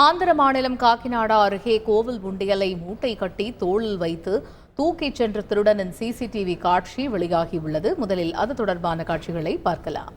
ஆந்திர மாநிலம் காக்கிநாடா அருகே கோவில் உண்டியலை மூட்டை கட்டி தோளில் வைத்து தூக்கிச் சென்ற திருடனின் சிசிடிவி காட்சி வெளியாகியுள்ளது. முதலில் அது தொடர்பான காட்சிகளை பார்க்கலாம்.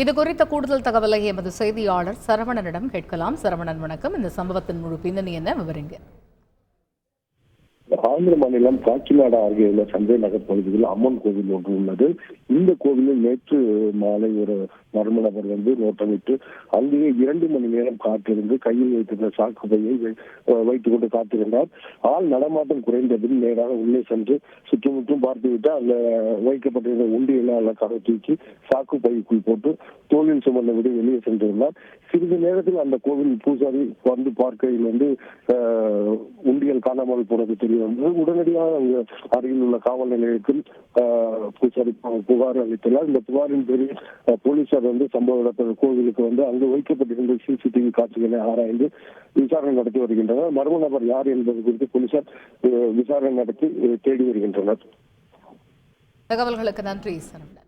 இது குறித்த கூடுதல் தகவலை எமது செய்தியாளர் சரவணனிடம் கேட்கலாம். சரவணன் வணக்கம். இந்த சம்பவத்தின் முழு பின்னணி என்ன? விவரிங்க. ஆந்திர மாநிலம் காக்கிநாடா அருகே உள்ள சஞ்சய் நகர் பகுதியில் அம்மன் கோவில் ஒன்று உள்ளது. இந்த கோவிலில் நேற்று மாலை ஒரு மர்ம நபர் வந்து நோட்டமிட்டு அங்கேயே இரண்டு மணி நேரம் காத்திருந்து கையில் வைத்திருந்த சாக்கு பையை வைத்துக் கொண்டு காத்திருந்தார். ஆள் நடமாட்டம் குறைந்தபின் நேராக உள்ளே சென்று சுற்றுமுற்றும் பார்த்துவிட்டு அங்க வைக்கப்பட்டிருந்த உண்டியெல்லாம் கரை தூக்கி சாக்கு பைக்குள் போட்டு தோளில் சுமந்த விட வெளியே சென்றிருந்தார். சிறிது நேரத்தில் அந்த கோவில் பூசாரி வந்து பார்க்கையில் வந்து உண்டியல் காணாமல் போனது தெரிய வந்தது. உடனடியாக அங்கு அருகில் உள்ள காவல் நிலையத்தில் பூசாரி புகார் அளித்துள்ளார். இந்த புகாரின் பேரில் போலீசார் வந்து சம்பவ இடத்துல கோவிலுக்கு வந்து அங்கு வைக்கப்பட்டிருந்த சிசிடிவி காட்சிகளை ஆராய்ந்து விசாரணை நடத்தி வருகின்றனர். மர்ம நபர் யார் என்பது குறித்து போலீசார் விசாரணை நடத்தி தேடி வருகின்றனர். தகவல்களுக்கு நன்றி சரவணன்.